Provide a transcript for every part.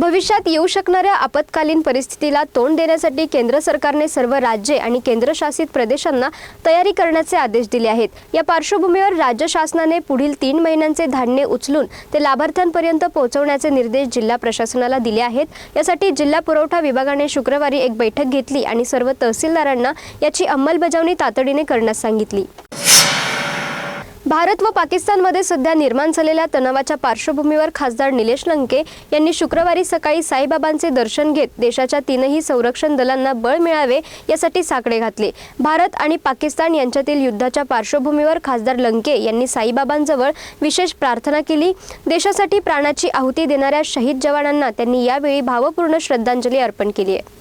भविष्यात येऊ शकणाऱ्या आपत्कालीन परिस्थितीला तोंड देण्यासाठी केंद्र सरकारने सर्व राज्ये आणि केंद्रशासित प्रदेशांना तयारी करण्याचे आदेश दिले आहेत. या पार्श्वभूमीवर राज्य शासनाने पुढील तीन महिन्यांचे धान्य उचलून ते लाभार्थ्यांपर्यंत पोहोचवण्याचे निर्देश जिल्हा प्रशासनाला दिले आहेत. यासाठी जिल्हा पुरवठा विभागाने शुक्रवारी एक बैठक घेतली आणि सर्व तहसीलदारांना याची अंमलबजावणी तातडीने करण्यास सांगितली. भारत व पाकिस्तानमध्ये सध्या निर्माण झालेल्या तणावाच्या पार्श्वभूमीवर खासदार निलेश लंके यांनी शुक्रवारी सकाळी साईबाबांचे दर्शन घेत देशाच्या तीनही संरक्षण दलांना बळ मिळावे यासाठी साकडे घातले. भारत आणि पाकिस्तान यांच्यातील युद्धाच्या पार्श्वभूमीवर खासदार लंके यांनी साईबाबांजवळ विशेष प्रार्थना केली. देशासाठी प्राणाची आहुती देणाऱ्या शहीद जवानांना त्यांनी यावेळी भावपूर्ण श्रद्धांजली अर्पण केली आहे.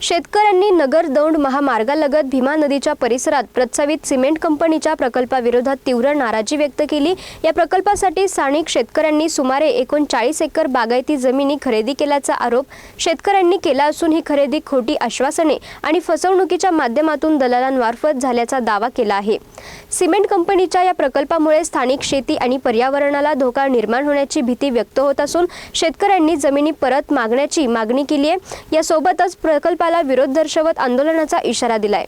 शेतकऱ्यांनी नगर दौंड महामार्गालगत भीमा नदीच्या परिसरात प्रस्तावित सिमेंट कंपनीच्या प्रकल्पाविरोधात तीव्र नाराजी व्यक्त केली. या प्रकल्पासाठी स्थानिक शेतकऱ्यांनी सुमारे एकोणचाळीस एकर बागायती जमिनी खरेदी केल्याचा आरोप शेतकऱ्यांनी केला असून ही खरेदी खोटी आश्वासने आणि फसवणुकीच्या माध्यमातून दलालांमार्फत झाल्याचा दावा केला आहे. सिमेंट कंपनीच्या या प्रकल्पामुळे स्थानिक शेती आणि पर्यावरणाला धोका निर्माण होण्याची भीती व्यक्त होत असून शेतकऱ्यांनी जमिनी परत मागण्याची मागणी केली आहे. यासोबतच प्रकल्पाला विरोध दर्शवत आंदोलनाचा इशारा दिलाय.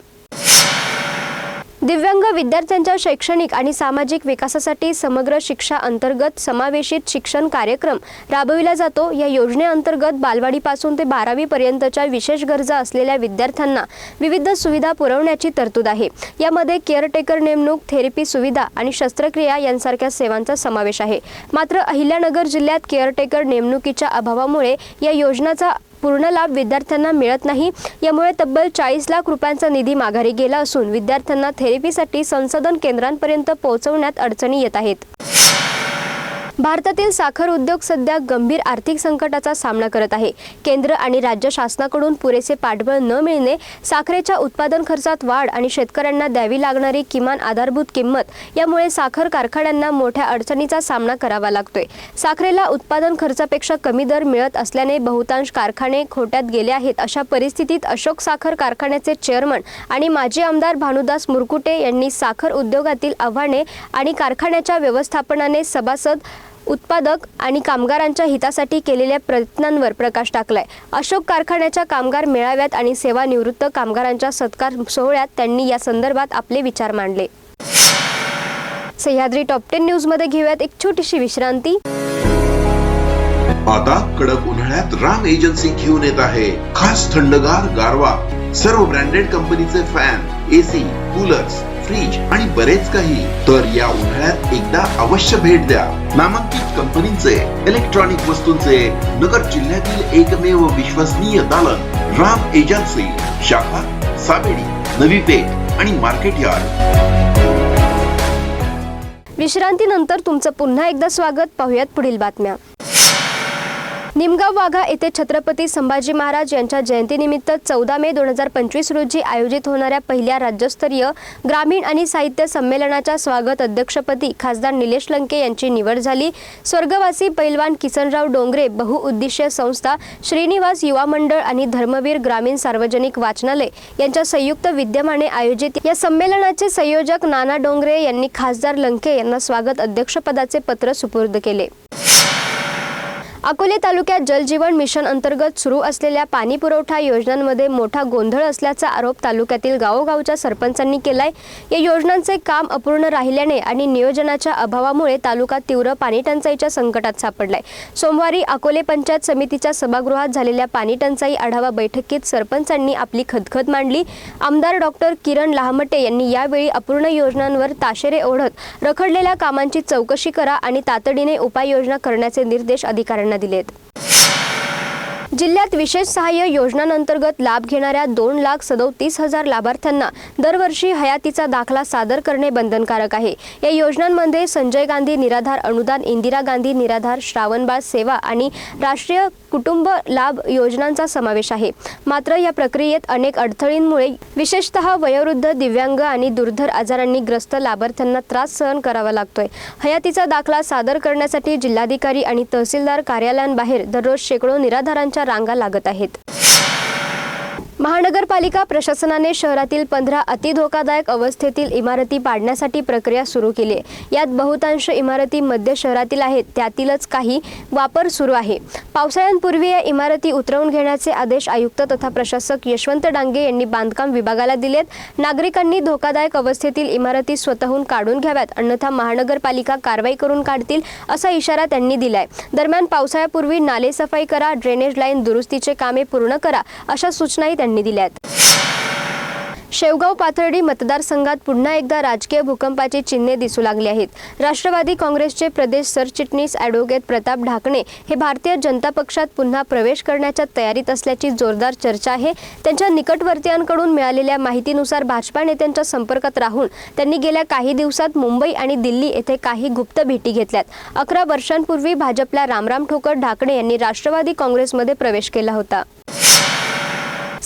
दिव्यांग विद्यार्थ्यांच्या शैक्षणिक आणि सामाजिक विकासासाठी समग्र शिक्षा अंतर्गत समावेशित शिक्षण कार्यक्रम राबविला जातो. या योजनेअंतर्गत बालवाडीपासून ते बारावीपर्यंतच्या विशेष गरजा असलेल्या विद्यार्थ्यांना विविध सुविधा पुरवण्याची तरतूद आहे. यामध्ये केअरटेकर नेमणूक थेरपी सुविधा आणि शस्त्रक्रिया यांसारख्या सेवांचा समावेश आहे. मात्र अहिल्यानगर जिल्ह्यात केअरटेकर नेमणुकीच्या अभावामुळे या योजनाचा पूर्ण लाभ विद्यार्थ्यांना मिळत नाही. यामुळे तब्बल चाळीस लाख रुपयांचा निधी माघारी गेला असून विद्यार्थ्यांना थेरपीसाठी संशोधन केंद्रांपर्यंत पोहोचवण्यात अडचणी येत आहेत. भारतातील साखर उद्योग सध्या गंभीर आर्थिक संकटाचा सामना करत आहे. केंद्र आणि राज्य शासनाकडून पुरेसे पाठबळ न मिळणे साखरेच्या उत्पादन खर्चात वाढ आणि शेतकऱ्यांना द्यावी लागणारी किमान आधारभूत किंमत यामुळे साखर कारखान्यांना मोठ्या अडचणीचा सामना करावा लागतोय. साखरेला उत्पादन खर्चापेक्षा कमी दर मिळत असल्याने बहुतांश कारखाने खोट्यात गेले आहेत अशा परिस्थितीत अशोक साखर कारखान्याचे चेअरमन आणि माजी आमदार भानुदास मुरकुटे यांनी साखर उद्योगातील आव्हाने आणि कारखान्याच्या व्यवस्थापनाने सभासद उत्पादक आणि कामगारांच्या हितासाठी केलेल्या प्रयत्नांवर प्रकाश टाकलाय. अशोक कारखान्याच्या कामगार मेळाव्यात आणि सेवानिवृत्त कामगारांच्या सत्कार सोहळ्यात त्यांनी या संदर्भात आपले विचार मांडले. सह्याद्री टॉप टेन न्यूजमध्ये घेऊयात एक छोटीशी विश्रांती. आता कडक उन्हाळ्यात राम एजन्सी घेऊन येत आहे. खास थंडगार गारवा. सर्व ब्रँडेड कंपनीचे फॅन एसी कूलर्स. फ्रीज आणि बरेच काही. तर या उन्हाळ्यात एकदा अवश्य भेट द्या. नामांकित कंपनीचे इलेक्ट्रॉनिक वस्तूंचे नगर जिल्ह्यातील एकमेव विश्वसनीय दालन राम एजन्सी शाखा साबेडी नवी पेठ आणि मार्केट यार्ड. विश्रांतीनंतर तुमचं पुन्हा एकदा स्वागत. पाहुयात पुढील बातम्या. निमगाव वाघा येथे छत्रपती संभाजी महाराज यांच्या जयंतीनिमित्त चौदा मे दोन हजार पंचवीस रोजी आयोजित होणाऱ्या पहिल्या राज्यस्तरीय ग्रामीण आणि साहित्य संमेलनाच्या स्वागत अध्यक्षपदी खासदार निलेश लंके यांची निवड झाली. स्वर्गवासी पैलवान किसनराव डोंगरे बहुउद्देशीय संस्था श्रीनिवास युवा मंडळ आणि धर्मवीर ग्रामीण सार्वजनिक वाचनालय यांच्या संयुक्त विद्यमाने आयोजित या संमेलनाचे संयोजक नाना डोंगरे यांनी खासदार लंके यांना स्वागत अध्यक्षपदाचे पत्र सुपूर्द केले. अकोले तालुक्यात जलजीवन मिशन अंतर्गत सुरू असलेल्या पाणी पुरवठा योजनांमध्ये मोठा गोंधळ असल्याचा आरोप तालुक्यातील गावोगावच्या सरपंचांनी केलाय. या योजनांचे काम अपूर्ण राहिल्याने आणि नियोजनाच्या अभावामुळे तालुका तीव्र पाणीटंचाईच्या संकटात सापडलाय. सोमवारी अकोले पंचायत समितीच्या सभागृहात झालेल्या पाणीटंचाई आढावा बैठकीत सरपंचांनी आपली खदखद मांडली. आमदार डॉक्टर किरण लहामटे यांनी यावेळी अपूर्ण योजनांवर ताशेरे ओढत रखडलेल्या कामांची चौकशी करा आणि तातडीने उपाययोजना करण्याचे निर्देश अधिकाऱ्यांना दिलेत जिल्ह्यात विशेष सहाय्य योजनांतर्गत लाभ घेणाऱ्या दोन लाख सदोतीस हजार लाभार्थ्यांना दरवर्षी हयातीचा दाखला सादर करणे बंधनकारक आहे. या योजनांमध्ये संजय गांधी निराधार अनुदान इंदिरा गांधी निराधार श्रावणबाळ सेवा आणि राष्ट्रीय कुटुंब लाभ योजनांचा समावेश आहे. मात्र या प्रक्रियेत अनेक अडथळींमुळे विशेषतः वयोवृद्ध दिव्यांग आणि दुर्धर आजारांनी ग्रस्त लाभार्थ्यांना त्रास सहन करावा लागतोय. हयातीचा दाखला सादर करण्यासाठी जिल्हाधिकारी आणि तहसीलदार कार्यालयांबाहेर दररोज शेकडो निराधारांच्या रांगा लागत आहेत. महानगरपालिका प्रशासनाने शहरातील पंधरा अतिधोकादायक अवस्थेतील इमारती पाडण्यासाठी प्रक्रिया सुरू केली आहे. यात बहुतांश इमारती मध्य शहरातील आहेत. त्यातीलच काही वापर सुरू आहे. पावसाळ्यांपूर्वी या इमारती उतरवून घेण्याचे आदेश आयुक्त तथा प्रशासक यशवंत डांगे यांनी बांधकाम विभागाला दिलेत. नागरिकांनी धोकादायक अवस्थेतील इमारती स्वतःहून काढून घ्याव्यात. अन्यथा महानगरपालिका कारवाई करून काढतील असा इशारा त्यांनी दिलाय. दरम्यान पावसाळ्यापूर्वी नाले सफाई करा ड्रेनेज लाईन दुरुस्तीचे कामे पूर्ण करा अशा सूचनाही त्यांनी दिल्यात. शेवगाव पाथर्डी मतदारसंघात पुन्हा एकदा राजकीय भूकंपाची चिन्हे दिसू लागली आहेत. राष्ट्रवादी काँग्रेसचे प्रदेश सरचिटणीस ॲडव्होकेट प्रताप ढाकणे हे भारतीय जनता पक्षात पुन्हा प्रवेश करण्याच्या तयारीत असल्याची जोरदार चर्चा आहे. त्यांच्या निकटवर्तीयांकडून मिळालेल्या माहितीनुसार भाजपा नेत्यांच्या संपर्कात राहून त्यांनी गेल्या काही दिवसात मुंबई आणि दिल्ली येथे काही गुप्त भेटी घेतल्यात. अकरा वर्षांपूर्वी भाजपला रामराम ठोकर ढाकणे यांनी राष्ट्रवादी काँग्रेसमध्ये प्रवेश केला होता.